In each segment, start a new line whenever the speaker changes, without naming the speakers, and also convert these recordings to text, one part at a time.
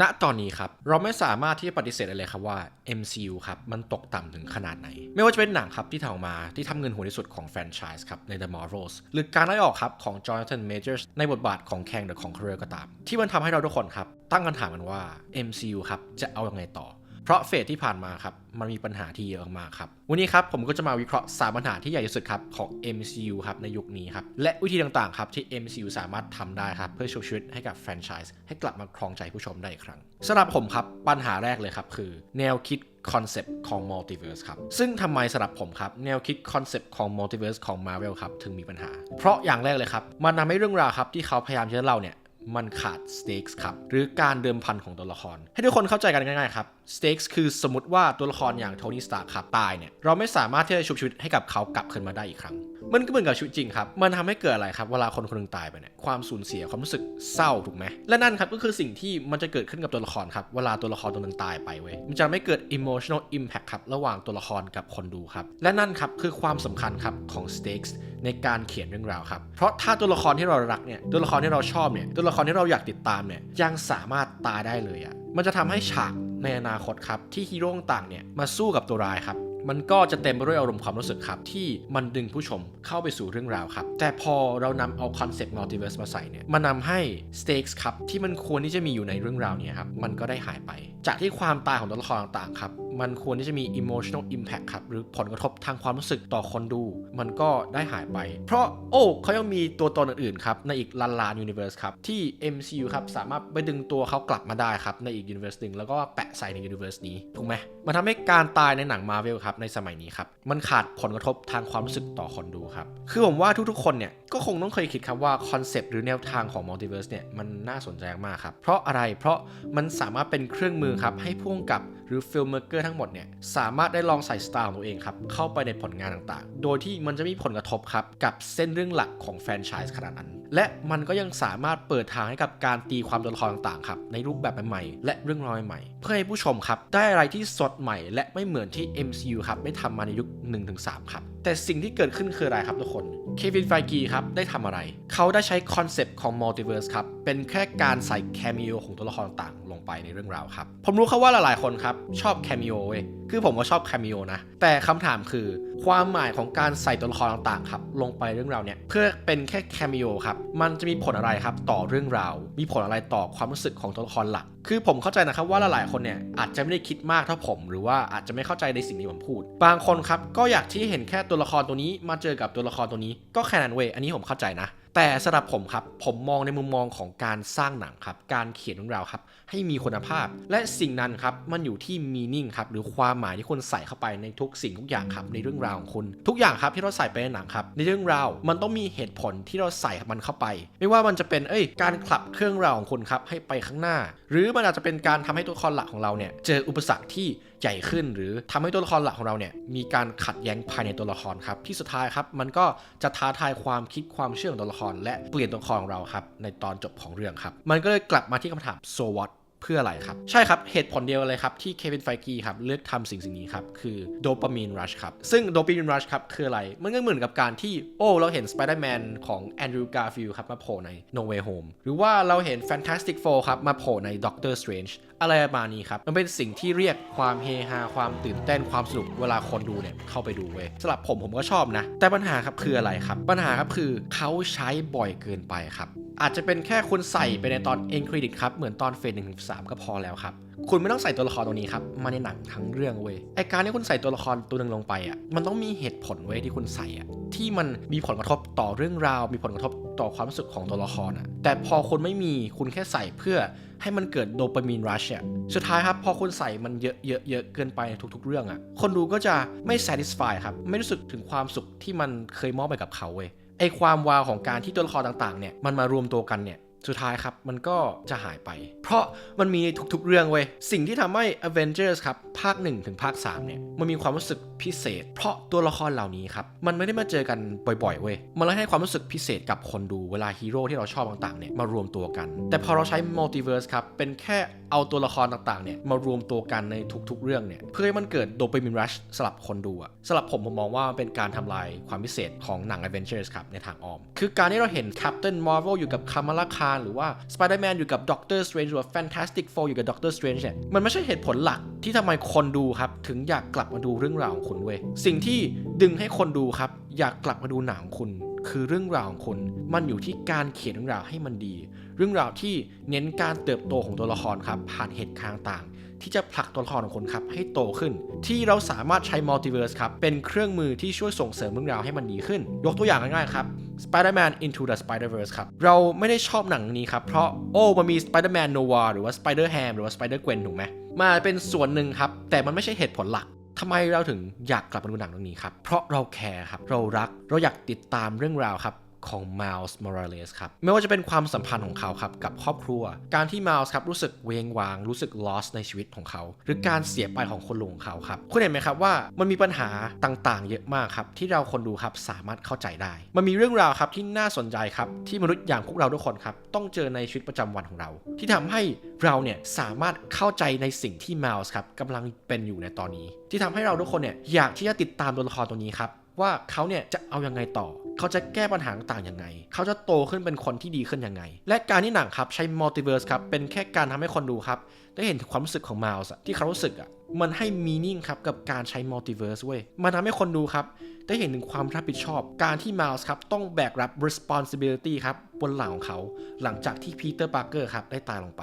ณตอนนี้ครับเราไม่สามารถที่จะปฏิเสธได้เลยครับว่า MCU ครับมันตกต่ำถึงขนาดไหน ไม่ว่าจะเป็นหนังครับที่ทำออกมาที่ทำเงินหัวที่สุดของแฟรนไชส์ครับใน The Marvels หรือการไล่ออกครับของ Jonathan Majors ในบทบาทของ Kang the Conqueror ก็ตาม ที่มันทำให้เราทุกคนครับตั้งคำถามกันว่า MCU ครับจะเอายังไงต่อ เพราะเฟสที่ผ่านมาครับมันมีปัญหาที่เยอะมากครับ วันนี้ครับผมก็จะมาวิเคราะห์ 3 ปัญหาที่ใหญ่ที่สุดครับของ MCU ครับในยุคนี้ครับ และวิธีต่างๆครับที่ MCU สามารถทำได้ครับเพื่อชูชีวิตให้กับแฟรนไชส์ให้กลับมาครองใจผู้ชมได้อีกครั้งสำหรับผมครับปัญหาแรกเลยครับคือ แนวคิดคอนเซปต์ของมัลติเวิร์สครับ ซึ่งทำไมสำหรับผมครับ แนวคิดคอนเซปต์ของมัลติเวิร์สของ Marvel ครับ ถึงมีปัญหา เพราะอย่างแรกเลยครับ มันทำให้เรื่องราวครับ ที่เขาพยายามจะเล่าเนี่ย มันขาดสเต็กส์ครับ หรือการเดิมพันของตัวละคร ให้ทุกคนเข้าใจกันง่ายๆครับสเต็กส์คือสมมติว่าตัวละครอย่างโทนี่สตาร์ครับตายเนี่ยเราไม่สามารถที่จะชุบชีวิตให้กับเขากลับคืนมาได้อีกครั้ง มันก็เหมือนกับชีวิตจริงครับ มันทำให้เกิดอะไรครับ เวลาคนคนหนึงตายไปเนี่ยความสูญเสียความรู้สึกเศร้าถูกไหมและนั่นครับก็คือสิ่งที่มันจะเกิดขึ้นกับตัวละครครับเวลาตัวละครตัวหนึงตายไปเว้ยมันจะไม่เกิด emotional impact ครับระหว่างตัวละครกับคนดูครับและนั่นครับคือความสำคัญครับของ stakes ในการเขียนเรื่องราวครับเพราะถ้าตัวละครที่เรารักเนี่ยตัวละครที่เราชอบเนี่ยตัวละครที่เราอยากติดตามเนี่ยยังสามารถตายได้เลยอะ่ะมันจะทำให้ฉากในอนาคตครับที่ฮีโร่ต่างเนี่ยมาสู้กับตัวร้ายครับมันก็จะเต็มไปด้วยอารมณ์ความรู้สึกครับ ที่มันดึงผู้ชมเข้าไปสู่เรื่องราวครับ แต่พอเรานำเอาคอนเซปต์มัลติเวิร์สมาใส่เนี่ยมันนำให้สเต็กส์ครับที่มันควรที่จะมีอยู่ในเรื่องราวเนี่ยครับมันก็ได้หายไปจากที่ความตายของตัวละครต่างๆครับมันควรที่จะมี emotional impact ครับหรือผลกระทบทางความรู้สึกต่อคนดู มันก็ได้หายไป เพราะโอ้เขายังมีตัวตนอื่นๆครับในอีกลานล้านยูนิเวอร์สครับที่ MCU ครับสามารถไปดึงตัวเขากลับมาได้ครับในอีกยูนิเวอร์สหนึ่งแล้วก็แปะใส่ในยูนิเวอร์สนี้ถูกไหมมันทำให้การตายในหนังมา r v เวลครับในสมัยนี้ครับมันขาดผลกระทบทางความรู้สึกต่อคนดูครับคือผมว่าทุกๆคนเนี่ยก็คงต้องเคยคิดครับว่าคอนเซปต์หรือแนวทางของมัลติเวิร์สเนี่ยมันน่าสนใจมากครับเพราะอะไรเพราะมันสามารถเป็นเครื่องมือครับให้พ่วงกับหรือฟิลมเมอร์เกอร์ทั้งหมดเนี่ยสามารถได้ลองใส่สไตล์ของตัวเองครับเข้าไปในผลงานต่างๆ โดยที่มันจะมีผลกระทบครับกับเส้นเรื่องหลักของแฟรนไชส์ขนาดนั้น และมันก็ยังสามารถเปิดทางให้กับการตีความตัวละครต่างๆครับในรูปแบบใหม่ๆและเรื่องราวใหม่ๆเพื่อให้ผู้ชมครับได้อะไรที่สดใหม่ และไม่เหมือนที่ MCU ครับได้ทำมาในยุค 1-3 ครับแต่สิ่งที่เกิดขึ้นคืออะไรครับทุกคน เควินไฟกีครับได้ทำอะไร เขาได้ใช้คอนเซปต์ของมัลติเวิร์สครับ เป็นแค่การใส่แคมิโอของตัวละครต่างๆลงไปในเรื่องราวครับ ผมรู้ครับว่าหลายๆคนครับ ชอบแคมิโอเว้ย คือผมก็ชอบแคมิโอนะ แต่คำถามคือความหมายของการใส่ตัวละครต่างๆครับลงไปเรื่องราวเนี่ยเพื่อเป็นแค่แคมิโอครับมันจะมีผลอะไรครับต่อเรื่องราว มีผลอะไรต่อความรู้สึกของตัวละครหลัก คือผมเข้าใจนะครับว่าหลายๆคนเนี่ยอาจจะไม่ได้คิดมากเท่าผม หรือว่าอาจจะไม่เข้าใจในสิ่งที่ผมพูด บางคนครับก็อยากที่เห็นแค่ตัวละครตัวนี้มาเจอกับตัวละครตัวนี้ ก็แค่นั้นเว้ยอันนี้ผมเข้าใจนะ แต่สำหรับผมครับ ผมมองในมุมมองของการสร้างหนังครับ การเขียนเรื่องราวครับ ให้มีคุณภาพ และสิ่งนั้นครับ มันอยู่ที่มีนิ่งครับ หรือความหมายที่คนใส่เข้าไปในทุกสิ่งทุกอย่างครับ ในเรื่องราวของคุณ ทุกอย่างครับที่เราใส่ไปในหนังครับ ในเรื่องราว มันต้องมีเหตุผลที่เราใส่มันเข้าไป ไม่ว่ามันจะเป็น เอ้ย การขับเครื่องราวของคุณครับ ให้ไปข้างหน้า หรือมันอาจจะเป็นการทำให้ตัวละครหลักของเราเนี่ยเจออุปสรรคที่ใหญ่ขึ้น หรือทำให้ตัวละครหลักของเราเนี่ยมีการขัดแย้งภายในตัวละครครับที่สุดท้ายครับมันก็จะท้าทายความคิดความเชื่อของตัวละคร และเปลี่ยนตัวละครของเราครับในตอนจบของเรื่องครับมันก็เลยกลับมาที่คำถาม so what เพื่ออะไรครับ ใช่ครับ เหตุผลเดียวเลยครับ ที่เควินไฟกีครับ เลือกทำสิ่งสิ่งนี้ครับ คือโดปามีนรัชครับ ซึ่งโดปามีนรัชครับ คืออะไร มันก็เหมือนกับการที่ โอ้ เราเห็นสไปเดอร์แมนของแอนดรูว์การ์ฟิลครับ มาโผล่ใน No Way Home หรือว่าเราเห็น Fantastic Four ครับ มาโผล่ใน Doctor Strange อะไรประมาณนี้ครับ มันเป็นสิ่งที่เรียกความเฮฮาความตื่นเต้นความสนุกเวลาคนดูเนี่ยเข้าไปดูเว้ยสำหรับผมผมก็ชอบนะ แต่ปัญหาครับคืออะไรครับ ปัญหาครับคือเขาใช้บ่อยเกินไปครับ อาจจะเป็นแค่คุณใส่ไปในตอนเอ็นเครดิตครับเหมือนตอนเฟสหนึ่งถึงสามก็พอแล้วครับ คุณไม่ต้องใส่ตัวละครตัวนี้ครับ มาในหนังทั้งเรื่องเว้ย ไอการที่คุณใส่ตัวละครตัวหนึ่งลงไปอะ มันต้องมีเหตุผลเว้ยที่คุณใส่อะ ที่มันมีผลกระทบต่อเรื่องราว มีผลกระทบต่อความรู้สึกของตัวละครอะ แต่พอคุณไม่มี คุณแค่ใส่เพื่อให้มันเกิดโดปามีนรัชอะ สุดท้ายครับ พอคุณใส่มันเยอะเยอะเยอะเกินไปในทุก ๆ เรื่องอะ คนดูก็จะไม่ satisfy ครับ ไม่รู้สึกถึงความสุขที่มันเคยมอบไปกับเขาเว้ย ไอความวาวของการที่ตัวละครต่างๆเนี่ย มันมารวมตัวกันเนี่ย สุดท้ายครับ มันก็จะหายไป เพราะมันมีทุกๆเรื่องเว้ย สิ่งที่ทำให้ Avengers ครับ ภาค 1 ถึงภาค 3 เนี่ย มันมีความรู้สึกพิเศษ เพราะตัวละครเหล่านี้ครับ มันไม่ได้มาเจอกันบ่อยๆเว้ย มันเลยให้ความรู้สึกพิเศษกับคนดูเวลาฮีโร่ที่เราชอบต่างๆเนี่ยมารวมตัวกัน แต่พอเราใช้ Multiverse ครับเป็นแค่ เอาตัวละครต่างๆเนี่ยมารวมตัวกันในทุกๆเรื่องเนี่ยเพื่อให้มันเกิดโดปามีนรัชสำหรับคนดูอะสำหรับผมผมมองว่ามันเป็นการทำลายความพิเศษของหนัง Avengers ครับ ในทางอ้อม คือการที่เราเห็น Captain Marvel อยู่กับ Kamala Khan หรือว่า Spider-Man อยู่กับ Doctor Strange หรือกับ Fantastic Four อยู่กับ Doctor Strange เนี่ยมันไม่ใช่เหตุผลหลักที่ทำไมคนดูครับถึงอยากกลับมาดูเรื่องราวของคุณเว้ยสิ่งที่ดึงให้คนดูครับอยากกลับมาดูหนังคุณ คือเรื่องราวของคุณมันอยู่ที่การเขียนเรื่องราวให้มันดี เรื่องราวที่เน้นการเติบโตของตัวละครครับผ่านเหตุการณ์ต่าง ที่จะผลักตัวละครของคุณครับให้โตขึ้น ที่เราสามารถใช้มัลติเวิร์สครับเป็นเครื่องมือที่ช่วยส่งเสริมเรื่องราวให้มันดีขึ้น ยกตัวอย่างง่ายๆครับ Spider-Man Into the Spider-Verse ครับ เราไม่ได้ชอบหนังนี้ครับ เพราะโอ้มันมี Spider-Man Noir หรือว่า Spider-Ham หรือว่า Spider-Gwen ถูกไหมมาเป็นส่วนหนึ่งครับ แต่มันไม่ใช่เหตุผลหลัก ทำไมเราถึงอยากกลับมาดูหนังเรื่องนี้ครับ เพราะเราแคร์ครับ เรารัก เราอยากติดตามเรื่องราวครับ ของ Miles Morales ครับไม่ว่าจะเป็นความสัมพันธ์ของเขาครับกับครอบครัว การที่ Miles ครับรู้สึกเวงวาง รู้สึก lost ในชีวิตของเขา หรือการเสียไปของคนลุงของเขาครับคุณเห็นไหมครับว่ามันมีปัญหาต่างๆ เยอะมากครับที่เราคนดูครับสามารถเข้าใจได้ มันมีเรื่องราวครับที่น่าสนใจครับที่มนุษย์อย่างพวกเราทุกคนครับต้องเจอในชีวิตประจำวันของเรา ที่ทำให้เราเนี่ยสามารถเข้าใจในสิ่งที่ Miles ครับกำลังเป็นอยู่ในตอนนี้ ที่ทำให้เราทุกคนเนี่ยอยากที่จะติดตามตัวละครตัวนี้ครับ ว่าเขาเนี่ยจะเอายังไงต่อ เขาจะแก้ปัญหาต่างๆยังไง เขาจะโตขึ้นเป็นคนที่ดีขึ้นยังไง และการที่หนังครับใช้มัลติเวิร์สครับเป็นแค่การทำให้คนดูครับได้เห็นถึงความรู้สึกของมาลส์ที่เขารู้สึกอะมันให้มีนิ่งครับกับการใช้มัลติเวิร์สเว้ยมันทำให้คนดูครับได้เห็นถึงความรับผิดชอบ การที่มาลส์ครับต้องแบกรับ responsibility ครับบนหลังของเขา หลังจากที่พีเตอร์ปาร์เกอร์ครับได้ตายลงไป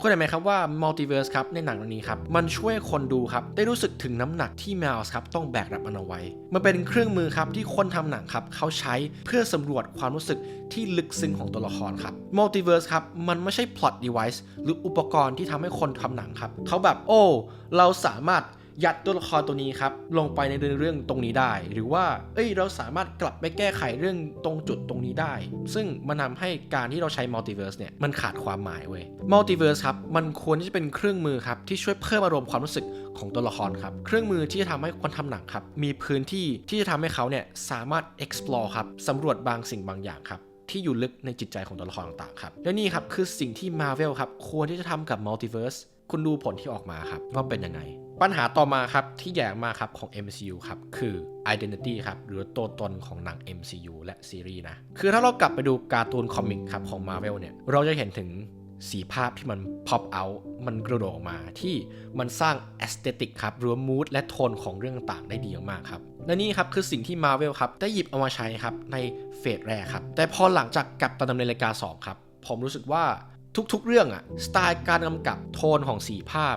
คุณเห็นไหมครับว่ามัลติเวิร์สครับในหนังเรื่องนี้ครับมันช่วยคนดูครับได้รู้สึกถึงน้ำหนักที่แมวส์ครับต้องแบกรับมันเอาไว้ มันเป็นเครื่องมือครับที่คนทำหนังครับเขาใช้เพื่อสำรวจความรู้สึกที่ลึกซึ้งของตัวละครครับมัลติเวิร์สครับมันไม่ใช่พล็อตเดเวิร์สหรืออุปกรณ์ที่ทำให้คนทำหนังครับเขาแบบโอ้เราสามารถ ยัดตัวละครตัวนี้ครับลงไปในเรื่องตรงนี้ได้ หรือว่าเอ้ยเราสามารถกลับไปแก้ไขเรื่องตรงจุดตรงนี้ได้ ซึ่งมันทาให้การที่เราใช้มัลติเวิร์สเนี่ยมันขาดความหมายเว้ยมัลติเวิร์สครับมันควรที่จะเป็นเครื่องมือครับที่ช่วยเพิ่มอารมณ์ความรู้สึกของตัวละครครับเครื่องมือที่จะทำให้คนทำหนังครับมีพื้นที่ที่จะทำให้เขาเนี่ยสามารถ explore ครับสำรวจบางสิ่งบางอย่างครับที่อยู่ลึกในจิตใจของตัวละครต่างๆครับ และนี่ครับคือสิ่งที่ Marvel ครับควรที่จะทำกับ Multiverse คุณดูผลที่ออกมาครับว่าเป็นยังไง ปัญหาต่อมาครับที่แย่มากครับของ MCU ครับคือ identity ครับหรือตัวตนของหนัง MCU และซีรีส์นะคือถ้าเรากลับไปดูการ์ตูนคอมิกครับของ Marvel เนี่ยเราจะเห็นถึงสีภาพที่มัน pop out มันกระโดดออกมาที่มันสร้าง aesthetic ครับรว่า mood และโทนของเรื่องต่างได้ดีมากครับและนี่ครับคือสิ่งที่ Marvel ครับได้หยิบเอามาใช้ครับในเฟสแรกครับแต่พอหลังจากกลับตันดำเนินรายการ2ครับผมรู้สึกว่า ทุกๆ เรื่องอะสไตล์การกำกับโทนของสีภาพ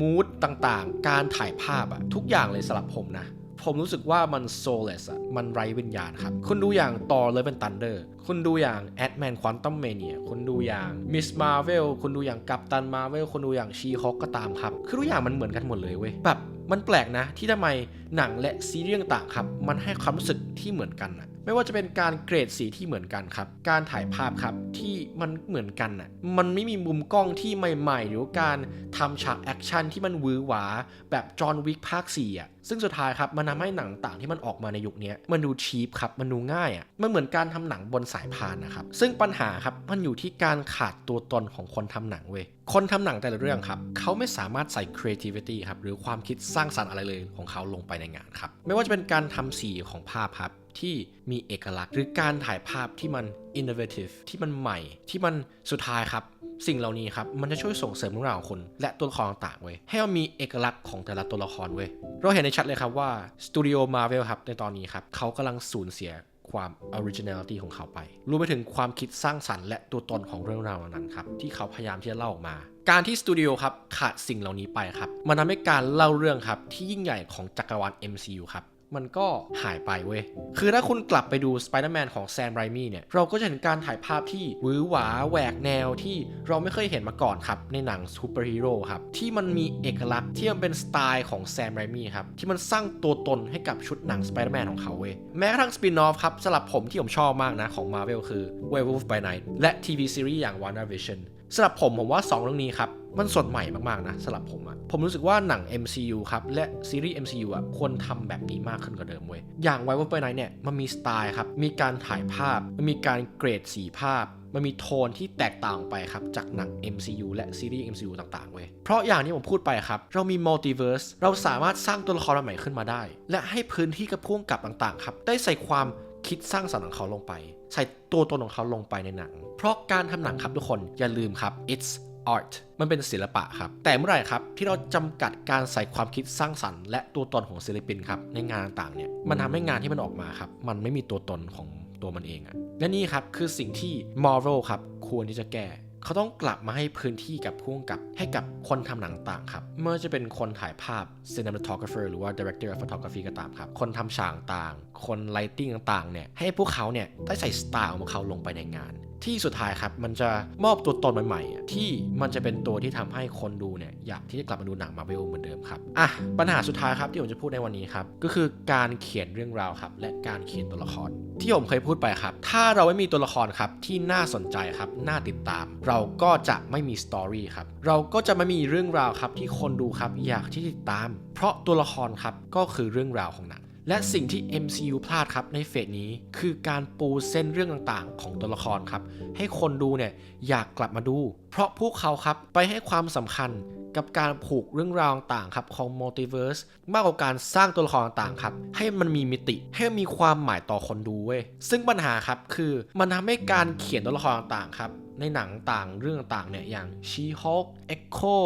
มูดต่างๆ การถ่ายภาพอะทุกอย่างเลยสำหรับผมนะ ผมรู้สึกว่ามัน soulless อะมันไร้วิญญาณครับ คุณดูอย่าง Thor Love and Thunder คุณดูอย่าง Ant-Man Quantum Mania คุณดูอย่าง Miss Marvel คุณดูอย่างกัปตัน Marvel คุณดูอย่าง She-Hulk ก็ตามครับ คือทุกอย่างมันเหมือนกันหมดเลยเว้ยแบบมันแปลกนะ ที่ทำไมหนังและซีรีส์ต่างๆครับ มันให้ความรู้สึกที่เหมือนกันอะ ไม่ว่าจะเป็นการเกรดสีที่เหมือนกันครับ การถ่ายภาพครับที่มันเหมือนกันอะ มันไม่มีมุมกล้องที่ใหม่ ๆ หรือการทำฉากแอคชั่นที่มันวือหวา แบบจอห์นวิกภาค4อะซึ่งสุดท้ายครับมันทำให้หนังต่างที่มันออกมาในยุคนี้มันดูชีพครับมันดูง่ายอะมันเหมือนการทำหนังบนสายพานนะครับซึ่งปัญหาครับมันอยู่ที่การขาดตัวตนของคนทำหนังเว้ยคนทำหนังแต่ละเรื่องครับเขาไม่สามารถใส่ creativity ครับหรือความคิดสร้างสรรค์อะไรเลยของเขาลงไปในงานครับไม่ว่าจะเป็นการทำสีของภาพครับ ที่มีเอกลักษณ์ หรือการถ่ายภาพที่มัน innovative ที่มันใหม่ ที่มันสุดท้ายครับ สิ่งเหล่านี้ครับ มันจะช่วยส่งเสริมเรื่องราวของคุณและตัวละครต่างๆเว้ยให้มันมีเอกลักษณ์ของแต่ละตัวละครเว้ยเราเห็นในชัดเลยครับว่าสตูดิโอมา v e l ครับในตอนนี้ครับเขากำลังสูญเสียความ originality ของเขาไป รวมไปถึงความคิดสร้างสรรค์และตัวตนของเรื่องราวนั้นครับ ที่เขาพยายามที่จะเล่าออกมา การที่สตูดิโอครับขาดสิ่งเหล่านี้ไปครับ มันทำให้การเล่าเรื่องครับที่ยิ่งใหญ่ของจักรวาล MCU ครับ มันก็หายไปเว้ย คือถ้าคุณกลับไปดู Spider-Man ของแซมไรมี่เนี่ย เราก็จะเห็นการถ่ายภาพที่วือหวาแหวกแนวที่เราไม่เคยเห็นมาก่อนครับ ในหนังซูเปอร์ฮีโร่ครับ ที่มันมีเอกลักษณ์ที่มันเป็นสไตล์ของแซมไรมี่ครับ ที่มันสร้างตัวตนให้กับชุดหนัง Spider-Man ของเขาเว้ย แม้กระทั่งสปินออฟครับสำหรับผมที่ผมชอบมากนะของ Marvel คือ Werewolf by Night และทีวีซีรีส์อย่าง WandaVision สำหรับผมผมว่า 2 เรื่องนี้ครับ มันสดใหม่มากๆนะสำหรับผมอะผมรู้สึกว่าหนัง MCU ครับ และซีรีส์ MCU อะควรทำแบบนี้มากขึ้นกว่าเดิมเว้ย อย่าง w i v e r by Night เนี่ย มันมีสไตล์ครับ มีการถ่ายภาพ มันมีการเกรดสีภาพ มันมีโทนที่แตกต่างไปครับ จากหนัง MCU และซีรีส์ MCU ต่างๆเว้ย เพราะอย่างที่ผมพูดไปครับ เรามีมัลติเวิร์สเราสามารถสร้างตัวละครใหม่ขึ้นมาได้ และให้พื้นที่กับพ่วงกับต่างๆครับได้ใส่ความคิดสร้างสรรค์ของเขาลงไป ใส่ตัวตนของเขาลงไปในหนัง เพราะการทำหนังครับทุกคนอย่าลืมครับ it's art มันเป็นศิลปะครับ แต่เมื่อไหร่ครับที่เราจำกัดการใส่ความคิดสร้างสรรค์และตัวตนของศิลปินครับในงานต่างๆเนี่ยมันทำให้งานที่มันออกมาครับมันไม่มีตัวตนของตัวมันเองอะและนี่ครับคือสิ่งที่ Marvel ครับควรที่จะแก้เขาต้องกลับมาให้พื้นที่กับพ่วงกับให้กับคนทำหนังต่างครับไม่ว่าจะเป็นคนถ่ายภาพ cinematographer หรือว่า director of photography ก็ตามครับ คนทำฉากต่าง คน lighting ต่างๆเนี่ยให้พวกเขาเนี่ยได้ใส่สไตล์ของเขาลงไปในงาน ที่สุดท้ายครับมันจะมอบตัวตนใหม่ๆที่มันจะเป็นตัวที่ทำให้คนดูเนี่ยอยากที่จะกลับมาดูหนังมาเวลเหมือนเดิมครับอะปัญหาสุดท้ายครับที่ผมจะพูดในวันนี้ครับก็คือการเขียนเรื่องราวครับและการเขียนตัวละคร ที่ผมเคยพูดไปครับ ถ้าเราไม่มีตัวละครครับที่น่าสนใจครับน่าติดตาม เราก็จะไม่มีสตอรี่ครับเราก็จะไม่มีเรื่องราวครับที่คนดูครับอยากที่ติดตาม เพราะตัวละครครับก็คือเรื่องราวของหนัง และสิ่งที่ MCU พลาดครับในเฟสนี้คือการปูเส้นเรื่องต่างๆ ของตัวละครครับ ให้คนดูเนี่ยอยากกลับมาดู เพราะพวกเขาครับไปให้ความสำคัญกับการผูกเรื่องราวต่างๆครับของมัลติเวิร์สมากกว่าการสร้างตัวละครต่างๆครับ ให้มันมีมิติให้มีความหมายต่อคนดูเว้ยซึ่งปัญหาครับคือมันทำให้การเขียนตัวละครต่างๆครับ ในหนังต่างเรื่องต่างเนี่ย อย่าง She-Hulk Echo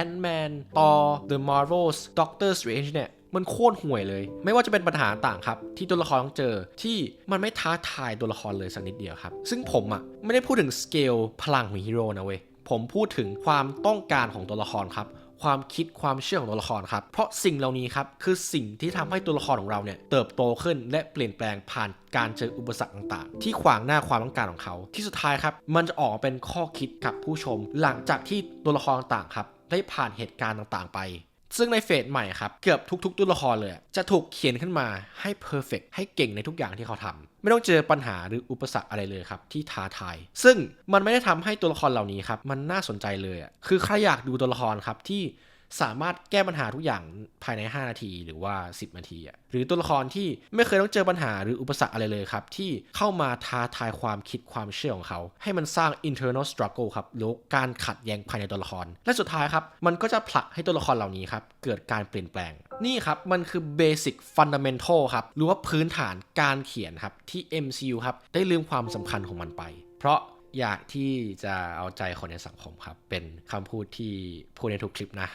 Ant-Man Thor The Marvels Doctor Strange เนี่ย มันโคตรห่วยเลย ไม่ว่าจะเป็นปัญหาต่างครับ ที่ตัวละครต้องเจอที่มันไม่ท้าทายตัวละครเลยสักนิดเดียวครับ ซึ่งผมอะ่ะไม่ได้พูดถึงสเกลพลังของฮีโร่นะเว้ยผมพูดถึงความต้องการของตัวละครครับความคิดความเชื่อของตัวละครครับ เพราะสิ่งเหล่านี้ครับคือสิ่งที่ทำให้ตัวละครของเราเนี่ยเติบโตขึ้นและเปลี่ยนแปลงผ่านการเจออุปสรรคต่างๆ ที่ขวางหน้าความต้องการของเขา ที่สุดท้ายครับมันจะออกเป็นข้อคิดกับผู้ชม หลังจากที่ตัวละครต่างครับได้ผ่านเหตุการณ์ต่างๆ ไป ซึ่งในเฟสใหม่ครับ เกือบทุกๆตัวละครเลย จะถูกเขียนขึ้นมาให้เพอร์เฟกให้เก่งในทุกอย่างที่เขาทำไม่ต้องเจอปัญหาหรืออุปสรรคอะไรเลยครับ ที่ท้าทาย ซึ่งมันไม่ได้ทำให้ตัวละครเหล่านี้ครับ มันน่าสนใจเลยอะคือใครอยากดูตัวละครครับที่ สามารถแก้ปัญหาทุกอย่างภายใน 5 นาทีหรือว่า 10 นาทีอะหรือตัวละครที่ไม่เคยต้องเจอปัญหาหรืออุปสรรคอะไรเลยครับ ที่เข้ามาท้าทายความคิดความเชื่อของเขา ให้มันสร้าง internal struggle ครับหรือการขัดแย้งภายในตัวละคร และสุดท้ายครับมันก็จะผลักให้ตัวละครเหล่านี้ครับเกิดการเปลี่ยนแปลง นี่ครับมันคือ basic fundamental ครับหรือว่าพื้นฐานการเขียนครับที่ MCU ครับได้ลืมความสำคัญของมันไป เพราะอยากที่จะเอาใจคนในสังคมครับ เป็นคำพูดที่พูดในทุกคลิปนะ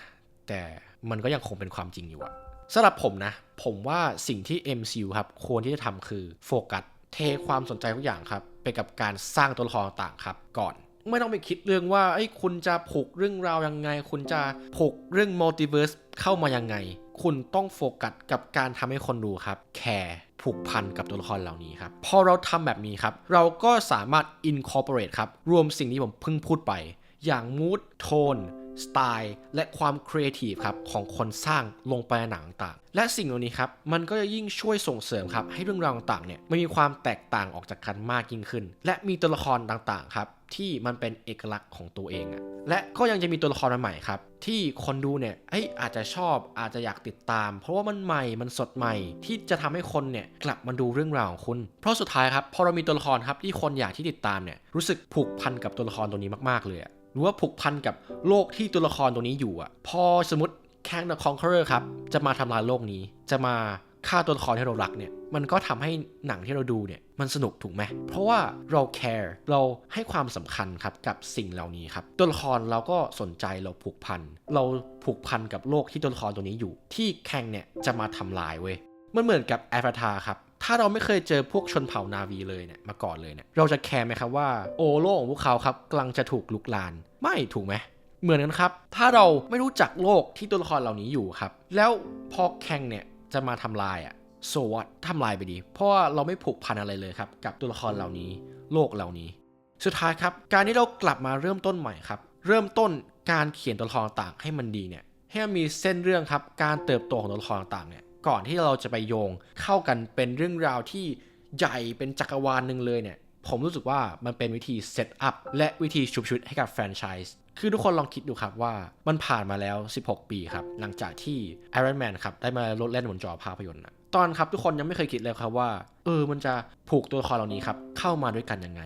แต่มันก็ยังคงเป็นความจริงอยู่อะสำหรับผมนะ ผมว่าสิ่งที่ MCU ครับควรที่จะทำคือโฟกัสเทความสนใจทุกอย่างครับ ไปกับการสร้างตัวละครต่างๆครับก่อน ไม่ต้องไปคิดเรื่องว่าไอ้คุณจะผูกเรื่องราวยังไง คุณจะผูกเรื่องมัลติเวิร์สเข้ามายังไง คุณต้องโฟกัสกับการทำให้คนดูครับแคร์ผูกพันกับตัวละครเหล่านี้ครับพอเราทำแบบนี้ครับ เราก็สามารถ incorporate ครับรวมสิ่งที่ผมเพิ่งพูดไป อย่าง mood tone สไตล์ และความครีเอทีฟครับของคนสร้างลงไปในหนังต่างและสิ่งเหล่านี้ครับมันก็จะยิ่งช่วยส่งเสริมครับให้เรื่องราวต่างๆเนี่ยมันมีความแตกต่างออกจากกันมากยิ่งขึ้น และมีตัวละครต่างๆครับที่มันเป็นเอกลักษณ์ของตัวเองอะและก็ยังจะมีตัวละครใหม่ครับที่คนดูเนี่ยเอ้ยอาจจะชอบอาจจะอยากติดตาม เพราะว่ามันใหม่มันสดใหม่ ที่จะทำให้คนเนี่ยกลับมาดูเรื่องราวของคุณ เพราะสุดท้ายครับพอเรามีตัวละครครับที่คนอยากที่ติดตามเนี่ยรู้สึกผูกพันกับตัวละครตัวนี้มากๆเลยอะ หรือว่าผูกพันกับโลกที่ตัวละครตัวนี้อยู่อะพอสมมติแคง the Conqueror ครับจะมาทำลายโลกนี้จะมาฆ่าตัวละครที่เรารักเนี่ยมันก็ทำให้หนังที่เราดูเนี่ยมันสนุกถูกไหม เพราะว่าเราแคร์เราให้ความสำคัญครับกับสิ่งเหล่านี้ครับ ตัวละครเราก็สนใจเราผูกพัน เราผูกพันกับโลกที่ตัวละครตัวนี้อยู่ ที่แคงเนี่ยจะมาทำลายเว้ย มันเหมือนกับแอฟตาครับ ถ้าเราไม่เคยเจอพวกชนเผ่านาวีเลยเนี่ยมาก่อนเลยเนี่ยเราจะแคร์ไหมครับว่าโอโลของพวกเขาครับกำลังจะถูกลุกลาน ไม่ถูกไหมเหมือนกันครับ ถ้าเราไม่รู้จักโลกที่ตัวละครเหล่านี้อยู่ครับ แล้วพอแข่งเนี่ยจะมาทำลายอะโซวัตทำลายไปดี เพราะว่าเราไม่ผูกพันอะไรเลยครับ กับตัวละครเหล่านี้ โลกเหล่านี้ สุดท้ายครับ การที่เรากลับมาเริ่มต้นใหม่ครับ เริ่มต้นการเขียนตัวละครต่างให้มันดีเนี่ยให้มีเส้นเรื่องครับ การเติบโตของตัวละครต่างเนี่ย ก่อนที่เราจะไปโยงเข้ากันเป็นเรื่องราวที่ใหญ่เป็นจักรวาลหนึ่งเลยเนี่ย ผมรู้สึกว่ามันเป็นวิธีเซตอัพและวิธีชุบชุดให้กับแฟรนไชส์คือทุกคนลองคิดดูครับว่ามันผ่านมาแล้ว 16 ปีครับ หลังจากที่ Iron Man ครับ ได้มาลดเล่นบนจอภาพยนตร์ตอนครับทุกคนยังไม่เคยคิดเลยครับว่า เออมันจะผูกตัวละครเหล่านี้ครับ เข้ามาด้วยกันยังไง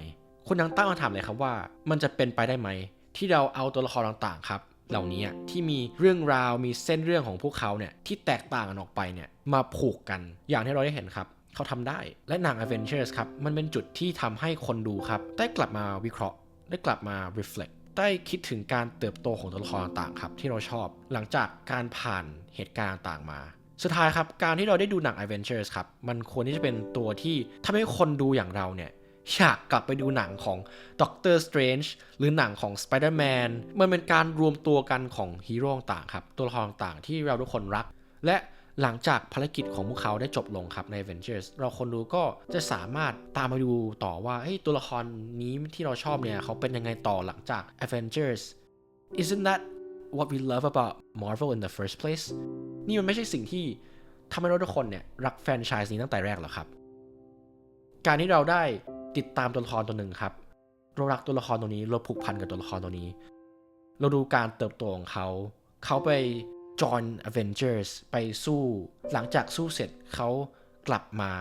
คุณยังตั้งคำถามเลยครับว่า มันจะเป็นไปได้ไหม ที่เราเอาตัวละครต่างๆครับ เหล่านี้ที่มีเรื่องราวมีเส้นเรื่องของพวกเขาเนี่ยที่แตกต่างกันออกไปเนี่ยมาผูกกันอย่างที่เราได้เห็นครับเขาทำได้และหนัง Avengers ครับ มันเป็นจุดที่ทำให้คนดูครับ ได้กลับมาวิเคราะห์ ได้กลับมา reflect ได้คิดถึงการเติบโตของตัวละครต่างๆครับ ที่เราชอบ หลังจากการผ่านเหตุการณ์ต่างๆมา สุดท้ายครับ การที่เราได้ดูหนัง Avengers ครับ มันควรที่จะเป็นตัวที่ทำให้คนดูอย่างเราเนี่ย อยากกลับไปดูหนังของ Doctor Strange หรือหนังของ Spider-Man มันเป็นการรวมตัวกันของฮีโร่ต่างครับ ตัวละครต่างที่เราทุกคนรัก และหลังจากภารกิจของพวกเขาได้จบลงครับใน Avengers เราคนดูก็จะสามารถตามมาดูต่อว่าเฮ้ยตัวละครนี้ที่เราชอบเนี่ย เขาเป็นยังไงต่อหลังจาก Avengers isn't that what we love about Marvel in the first place นี่มันไม่ใช่สิ่งที่ทำให้เราทุกคนเนี่ยรักแฟรนไชส์นี้ตั้งแต่แรกหรอครับ การที่เราได้ ติดตามตัวละครตัวหนึ่งครับเรารักตัวละครตัวนี้เราผูกพันกับตัวละครตัวนี้ เราดูการเติบโตของเขา เขาไปจอย Avengers ไปสู้ หลังจากสู้เสร็จเขากลับมา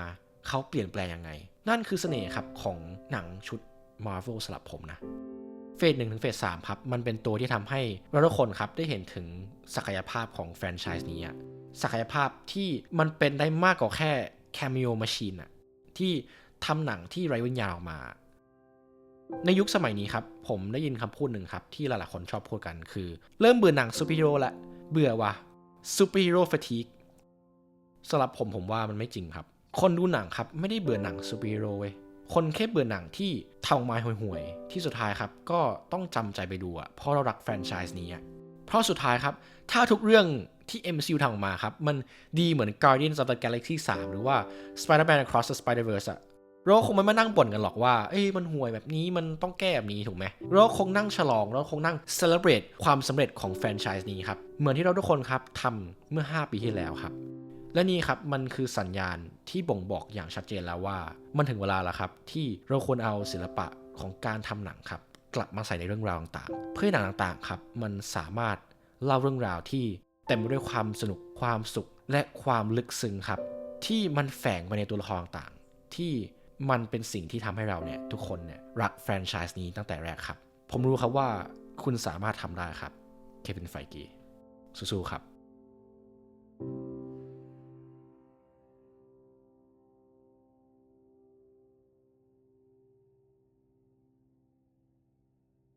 เขาเปลี่ยนแปลงยังไง นั่นคือเสน่ห์ครับของหนังชุด Marvel สำหรับผมนะ เฟสหนึ่งถึงเฟสสามครับ มันเป็นตัวที่ทำให้เราทุกคนครับได้เห็นถึงศักยภาพของแฟรนไชส์นี้ศักยภาพที่มันเป็นได้มากกว่าแค่ cameo machine อะที่ ทำหนังที่ไร้วิญญาณออกมา ในยุคสมัยนี้ครับ ผมได้ยินคำพูดหนึ่งครับที่หลายๆคนชอบพูดกันคือ เริ่มเบื่อหนังซูเปอร์ฮีโร่ละเบื่อวะซูเปอร์ฮีโร่ฟทีกสำหรับผมผมว่ามันไม่จริงครับ คนดูหนังครับไม่ได้เบื่อหนังซูเปอร์ฮีโร่เว้ยคนแค่เบื่อหนังที่ทำออกมาห่วยๆที่สุดท้ายครับ ก็ต้องจำใจไปดูอะเพราะเรารักแฟรนไชส์นี้อะเพราะสุดท้ายครับ ถ้าทุกเรื่องที่ MCU ทำออกมาครับ มันดีเหมือน Guardians of the Galaxy 3 หรือว่า Spider-Man Across the Spider-Verse อะ เราคงไม่มานั่งบ่นกันหรอกว่า เอ้ยมันห่วยแบบนี้มันต้องแก้แบบนี้ถูกไหมเราคงนั่งฉลองเราคงนั่ง celebrate ความสำเร็จของแฟรนไชส์นี้ครับ เหมือนที่เราทุกคนครับทำเมื่อ 5 ปีที่แล้วครับ และนี่ครับมันคือสัญญาณที่บ่งบอกอย่างชัดเจนแล้วว่า มันถึงเวลาแล้วครับ ที่เราควรเอาศิลปะของการทำหนังครับ กลับมาใส่ในเรื่องราวต่างๆ เพื่อให้หนังต่างๆครับมันสามารถเล่าเรื่องราวที่เต็มไปด้วยความสนุกความสุขและความลึกซึ้งครับ ที่มันแฝงไปในตัวละครต่างๆที่ มันเป็นสิ่งที่ทำให้เราเนี่ยทุกคนเนี่ยรักแฟรนไชส์นี้ตั้งแต่แรกครับ ผมรู้ครับว่าคุณสามารถทำได้ครับ เควินไฟกีสู้ๆครับ